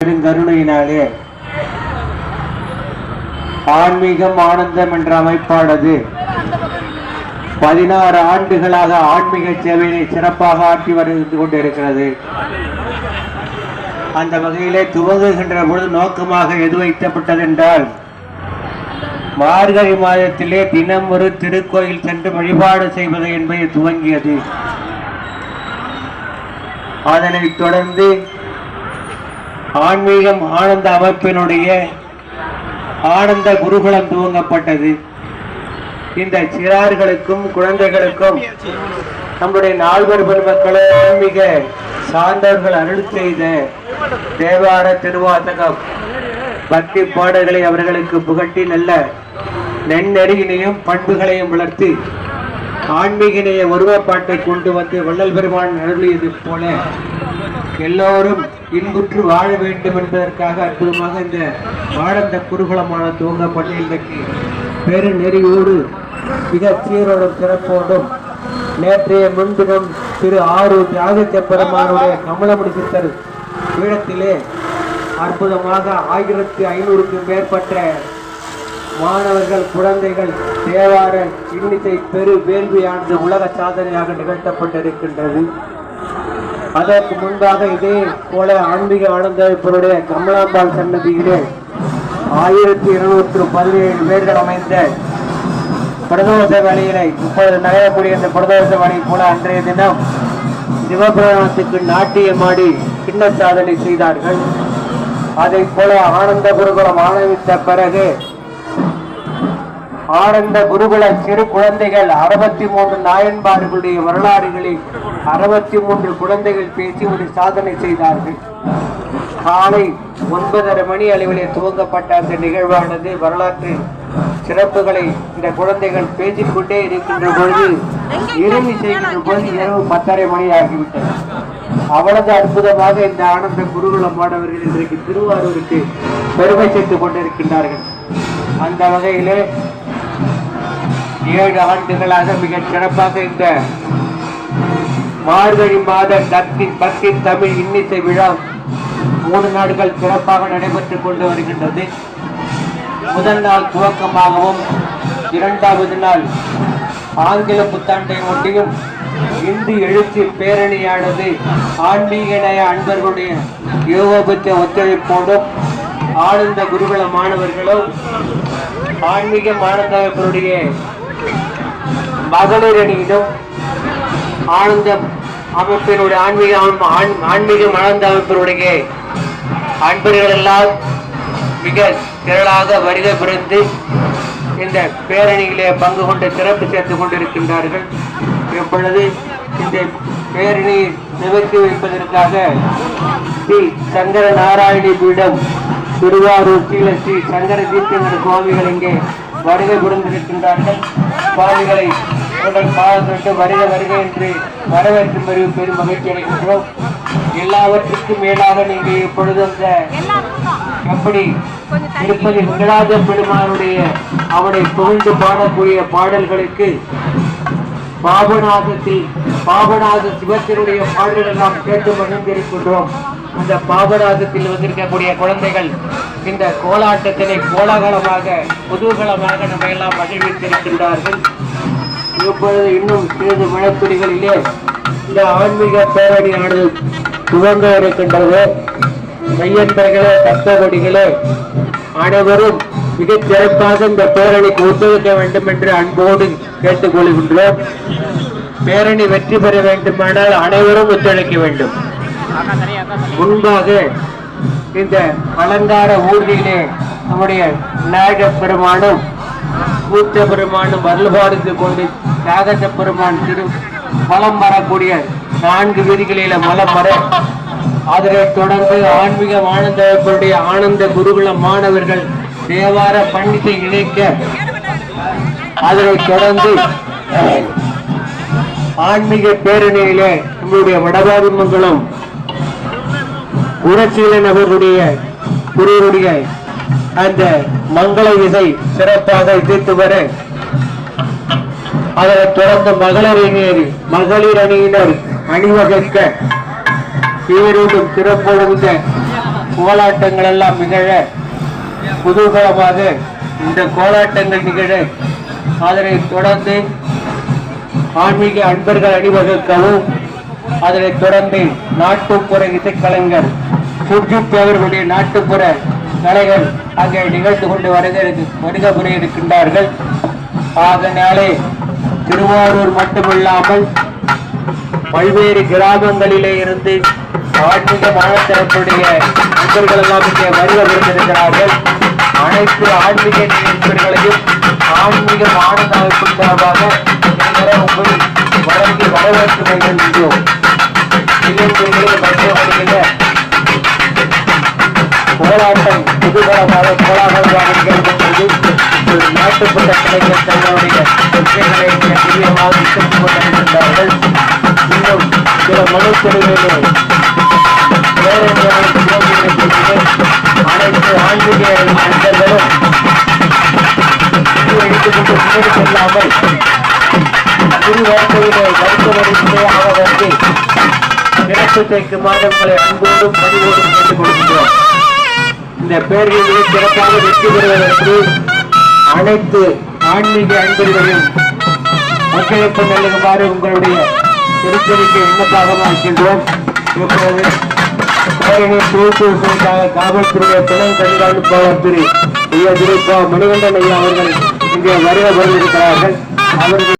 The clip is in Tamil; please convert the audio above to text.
பெருங்கருணையினாலே ஆன்மீகம் ஆனந்தம் என்ற அமைப்பானது பதினாறு ஆண்டுகளாக ஆன்மீக சேவையை சிறப்பாக ஆற்றி வருகிறது கொண்டிருக்கிறது. அந்த வகையிலே துவங்குகின்ற பொழுது நோக்கமாக எது வைக்கப்பட்டது என்றால் மார்கழி மாதத்திலே தினம் ஒரு திருக்கோயில் சென்று வழிபாடு செய்வது என்பதை துவங்கியது. அதனைத் தொடர்ந்து ஆன்மீகம் ஆனந்த அமைப்பினுடைய ஆனந்த குருகுலம் துவங்கப்பட்டது. இந்த சிறார்களுக்கும் குழந்தைகளுக்கும் நம்முடைய நால்வர் பெருமக்களும் ஆன்மீக சார்ந்தவர்கள் அருள் செய்த தேவார திருவாசகம் பக்தி பாடல்களை அவர்களுக்கு புகட்டி நல்ல நெண்ணெறியினையும் பண்புகளையும் வளர்த்து ஆன்மீகனைய ஒருமைப்பாட்டை கொண்டு வந்து வள்ளல் பெருமான் அருளியது போல எல்லோரும் இன்புற்று வாழ வேண்டும் என்பதற்காக அற்புதமாக இந்த வாழந்த குருகுலமான துவங்கப்பட்டு இன்றைக்கு பெரு நெறியோடு மிக சீரோடும் சிறப்போடும் நேற்றைய முன்தினம் திரு ஆறு தியாகச்ச பெருமானுடைய கமலமுடி சித்தர் பீடத்திலே அற்புதமாக ஆயிரத்தி ஐநூறுக்கும் மேற்பட்ட மாணவர்கள் குழந்தைகள் தேவார இன்னிசை பெரு வேள்வியானது உலக சாதனையாக நிகழ்த்தப்பட்டிருக்கின்றது. அதற்கு முன்பாக இதே போல ஆன்மீக ஆனந்தப்பருடைய கமலாம்பாள் சன்னதியிலே ஆயிரத்தி இருநூற்று பதினேழு பேர்கள் அமைந்த பிரதோஷ வேலையினை இப்பொழுது நகரக்கூடிய இந்த பிரதோஷ வேலை போல அன்றைய தினம் சிவபுராணத்துக்கு நாட்டியமாடி கிண்ண சாதனை செய்தார்கள். அதை போல ஆனந்த குருகுலம் ஆரம்பித்த பிறகு ஆனந்த குருகுல சிறு குழந்தைகள் அறுபத்தி மூன்று நாயன்பாடுகளுடைய வரலாறுகளில் அறுபத்தி மூன்று குழந்தைகள் பேசி ஒரு சாதனை செய்தார்கள். காலை ஒன்பதரை மணி அளவிலே துவங்கப்பட்ட அந்த நிகழ்வானது வரலாற்று சிறப்புகளை இந்த குழந்தைகள் பேசிக்கொண்டே இருக்கின்ற பொழுது இறுதி செய்கின்ற பொழுது இரவு பத்தரை மணி ஆகிவிட்டது. அவ்வளவு அற்புதமாக இந்த ஆனந்த குருகுலம் மாணவர்கள் இன்றைக்கு திருவாரூருக்கு பெருமை சேர்த்துக் கொண்டிருக்கின்றார்கள். அந்த வகையிலே ஏழு ஆண்டுகளாக மிகச் சிறப்பாக இந்த மார்கழி மாத கத்தி பக்தி தமிழ் இன்னிசை விழா மூணு நாட்கள் சிறப்பாக நடைபெற்றுக் கொண்டு வருகின்றது. முதல் நாள் துவக்கமாகவும் இரண்டாவது நாள் ஆங்கில புத்தாண்டை ஒட்டியும் இந்து எழுச்சி பேரணியானது ஆன்மீக நய அன்பர்களுடைய யோகபத்த ஒத்துழைப்போடும் ஆனந்த குருகுல மாணவர்களும் ஆன்மீக மாணவர்களுடைய மகளிரணியிடம் ஆனந்த அமைப்பினுடைய ஆன்மீக ஆன்- ஆன்மீக மலர்ந்த அமைப்பினுடைய அன்பர்கள் எல்லாம் மிக திரளாக வருகை புரிந்து இந்த பேரணியிலே பங்கு கொண்டு சிறப்பு சேர்த்து கொண்டிருக்கின்றார்கள். இப்பொழுது இந்த பேரணியை நிவர்த்தி வைப்பதற்காக ஸ்ரீ சங்கர நாராயணி பீடம் திருவாரூர் கீழ ஸ்ரீ சங்கர தீர்த்தங்கர சுவாமிகள் இங்கே வருகை புரிந்திருக்கின்றார்கள். சுவாமிகளை உங்கள் பாதத்தொட்டு வருக வருக என்று வரவேற்கும் பெரும் பெரும் மகிழ்ச்சி அடைகின்றோம். எல்லாவற்றுக்கும் மேலாக நீங்கள் இப்பொழுது அந்த எப்படி திருப்பதி வெங்கடாஜ பெருமானுடைய அவனை புகழ்ந்து பாடக்கூடிய பாடல்களுக்கு பாபநாதத்தில் பாபநாத சிவத்தினுடைய பாடல்கள் நாம் கேட்டு மகிழ்ந்திருக்கின்றோம். அந்த பாபநாதத்தில் வந்திருக்கக்கூடிய குழந்தைகள் இந்த கோலாட்டத்தினை கோலாகலமாக குதூகலமாக நம்ம எல்லாம் மகிழ்வித்திருக்கின்றார்கள். இப்பொழுது இன்னும் சிறிது மழைத்துளிகளிலே இந்த ஆன்மீக பேரணியானது துவங்க இருக்கின்றது மையன்பர்களே தத்தவடிகளே அனைவரும் மிக சிறப்பாக இந்த பேரணிக்கு ஒத்துழைக்க வேண்டும் என்று அன்போடு கேட்டுக்கொள்கின்றோம் பேரணி வெற்றி பெற வேண்டுமானால் அனைவரும் ஒத்துழைக்க வேண்டும். முன்பாக இந்த அலங்கார ஊர்தியிலே நம்முடைய விநாயகப் பெருமானும் கூத்த பெருமானும் அருள்பாடுத்து கொண்டு தியாகத்த பெருமான் திரு மலம் வரக்கூடிய நான்கு வீதிகளில மலம் வர அதனைத் தொடர்ந்து ஆன்மீக ஆனந்தர்களுடைய ஆனந்த குருகுல மாணவர்கள் தேவார பண்டிகை இணைக்க அதனைத் தொடர்ந்து ஆன்மீக பேரணியிலே நம்முடைய வடபாதிமங்கலம் உரசீலன் அவர்களுடைய குருவுடைய அந்த மங்கள இசை சிறப்பாக இசைத்து வர அதனைத் தொடர்ந்து மகளிர் மகளிர் அணியினர் அணிவகுக்க சீரூடும் சிறப்போடும் கோலாட்டங்கள் எல்லாம் நிகழ குதூகலமாக இந்த கோலாட்டங்கள் நிகழ அதனைத் தொடர்ந்து ஆன்மீக அன்பர்கள் அணிவகுக்கவும் அதனைத் தொடர்ந்து நாட்டுப்புற இசைக்கலைஞர் சுர்ஜித் அவர்களுடைய நாட்டுப்புற கலைகள் அங்கே நிகழ்ந்து கொண்டு வருகிறது வருக புரிய இருக்கின்றார்கள். அதனாலே திருவாரூர் மட்டுமில்லாமல் பல்வேறு கிராமங்களிலே இருந்து ஆன்மீக மாணத்தரப்புடைய நண்பர்கள் எல்லாம் இங்கே வருக விருந்திருக்கிறார்கள் அனைத்து ஆன்மீக நண்பர்களையும் ஆன்மீக மாணவ அமைப்பு சார்பாக உங்கள் வழங்கி வரவேற்று வருகின்றோம் நிகழ்ச்சிகளில் மத்திய போராட்டம் நாட்டுப்பட்ட கோலாகலமாக சில மனு தெருவிலே அனைத்து ஆன்மீக நண்பர்களும் எடுத்துக்கொண்டு முன்னேறி செல்லாமல் இரு வார்த்தையிலே வரிசையாக வந்து சிறப்பு தைக்குமாறு உங்களை அன்போடும் கேட்டுக் இந்த பேரணியை சிறப்பாக வெற்றி பெறுவதற்கு அனைத்து ஆன்மீக அன்பர்களையும் மக்களுக்கு நல்குமாறு உங்களுடைய திருப்பதிக்கு விண்ணப்பாக இருக்கின்றோம் இப்போது பேரணி துவக்குவதற்காக காவல்துறையை துணை கண்காணிப்பாளர் திரு திரு மணிகண்டன் ஐயா அவர்கள் இங்கே வருகை வருகிறார்கள் அவர்கள்